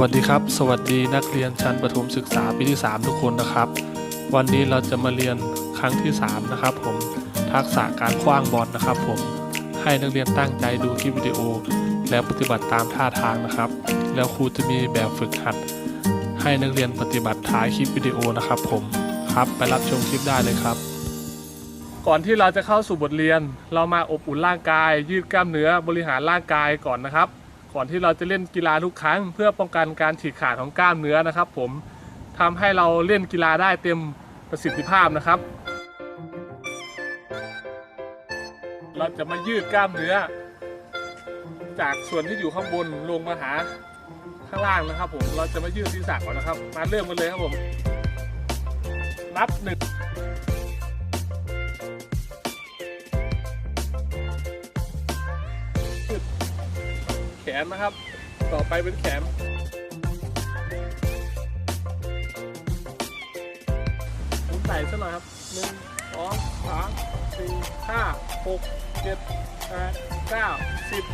วัสดีครับ สวัสดีนักเรียนชั้นประถมศึกษาปีที่ 3 ทุกคนนะครับ วันนี้เราจะมาเรียนครั้งที่ 3 นะครับ ผมทักษะการคว้างบอลนะครับ ผมให้นักเรียนตั้งใจดูคลิปวิดีโอ แล้วปฏิบัติตามท่าทางนะครับ แล้วครูจะมีแบบฝึกหัด ให้นักเรียนปฏิบัติท้ายคลิปวิดีโอนะครับ ผมครับไปรับชมคลิปได้เลยครับ ก่อนที่เราจะเข้าสู่บทเรียน เรามาอบอุ่นร่างกาย ยืดกล้ามเนื้อบริหารร่างกายก่อนนะครับ ก่อนที่เราจะเล่นกีฬาทุกครั้ง เพื่อป้องกันการฉีกขาดของกล้ามเนื้อนะครับ ผมทำให้เราเล่นกีฬาได้เต็มประสิทธิภาพนะครับ เราจะมายืดกล้ามเนื้อ จากส่วนที่อยู่ข้างบนลงมาหาข้างล่างนะครับ ผมเราจะมายืดศีรษะก่อนนะครับ มาเริ่มกันเลยครับผม นับหนึ่ง แขนนะครับ ต่อไปเป็นแขน ผมใส่ซะหน่อยครับหนึ่งสองสามสี่ห้าหกเจ็ดแปดเก้าสิบ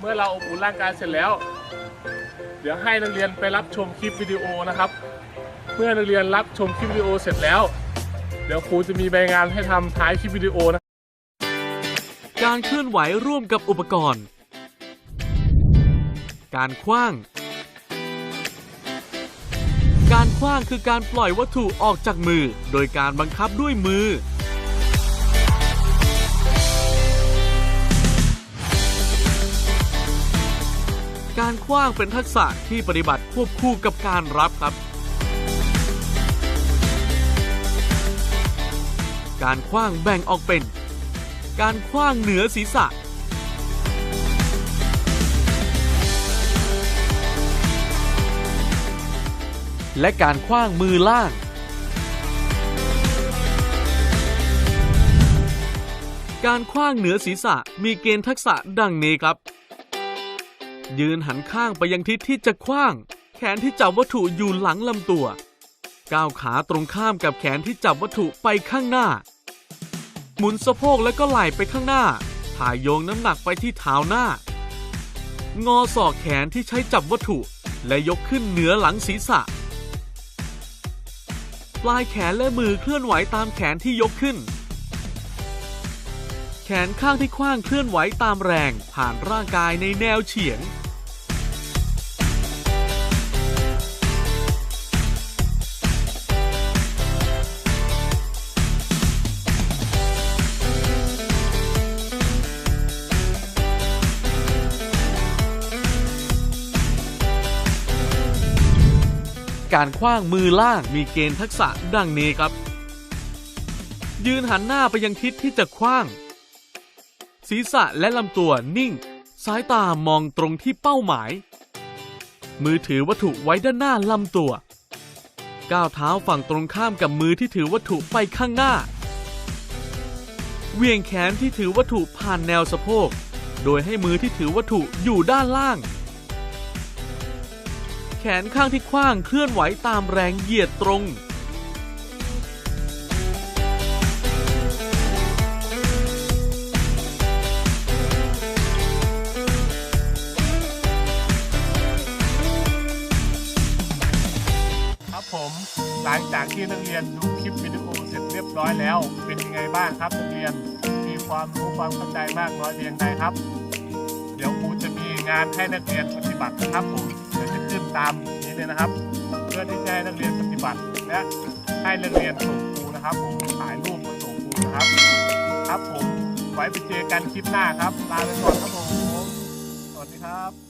เมื่อเราอบอุ่นร่างกายเสร็จแล้ว เดี๋ยวให้นักเรียนไปรับชมคลิปวิดีโอนะครับ เมื่อนักเรียนรับชมคลิปวิดีโอเสร็จแล้ว เดี๋ยวครูจะมีใบงานให้ทำท้ายคลิปวิดีโอนะการเคลื่อนไหวร่วมกับอุปกรณ์ การคว้าง การคว้างคือการปล่อยวัตถุออกจากมือ โดยการบังคับด้วยมือ การคว้างเป็นทักษะที่ปฏิบัติควบคู่กับการรับครับ การคว้างแบ่งออกเป็น การคว้างเหนือศีรษะ และการคว้างมือล่างการคว้างเหนือศีรษะมีเกณฑ์ทักษะดังนี้ครับ ยืนหันข้างไปยังทิศที่จะคว้าง แขนที่จับวัตถุอยู่หลังลำตัว ก้าวขาตรงข้ามกับแขนที่จับวัตถุไปข้างหน้า หมุนสะโพกและก็ไหล่ไปข้างหน้า ถ่ายโยงน้ำหนักไปที่เท้าหน้า งอศอกแขนที่ใช้จับวัตถุ และยกขึ้นเหนือหลังศีรษะ ปลายแขนและมือเคลื่อนไหวตามแขนที่ยกขึ้น แขนข้างที่คว้างเคลื่อนไหวตามแรง ผ่านร่างกายในแนวเฉียง การคว้างมือล่างมีเกณฑ์ทักษะดังนี้ครับ ยืนหันหน้าไปยังทิศที่จะคว้าง ศีรษะและลำตัวนิ่ง สายตามองตรงที่เป้าหมาย มือถือวัตถุไว้ด้านหน้าลำตัว ก้าวเท้าฝั่งตรงข้ามกับมือที่ถือวัตถุไปข้างหน้า เวียงแขนที่ถือวัตถุผ่านแนวสะโพก โดยให้มือที่ถือวัตถุอยู่ด้านล่าง แขนข้างที่คว้างเคลื่อนไหวตามแรงเหยียดตรง ครับผมหลังจากที่นักเรียนดูคลิปวิดีโอเสร็จเรียบร้อยแล้ว เป็นยังไงบ้างครับนักเรียนมีความรู้ความเข้าใจมากน้อยเพียงใดครับ เดี๋ยวครูจะมีงานให้นักเรียนปฏิบัตินะครับผมเดี๋ยวจะขึ้นตามนี้เลยนะครับ เพื่อที่จะให้นักเรียนปฏิบัติและให้นักเรียนส่งครูนะครับผมถ่ายรูปมาส่งครูนะครับ ครับผมไว้ไปเจอกันคลิปหน้าครับลาไปก่อนครับผมสวัสดีครับ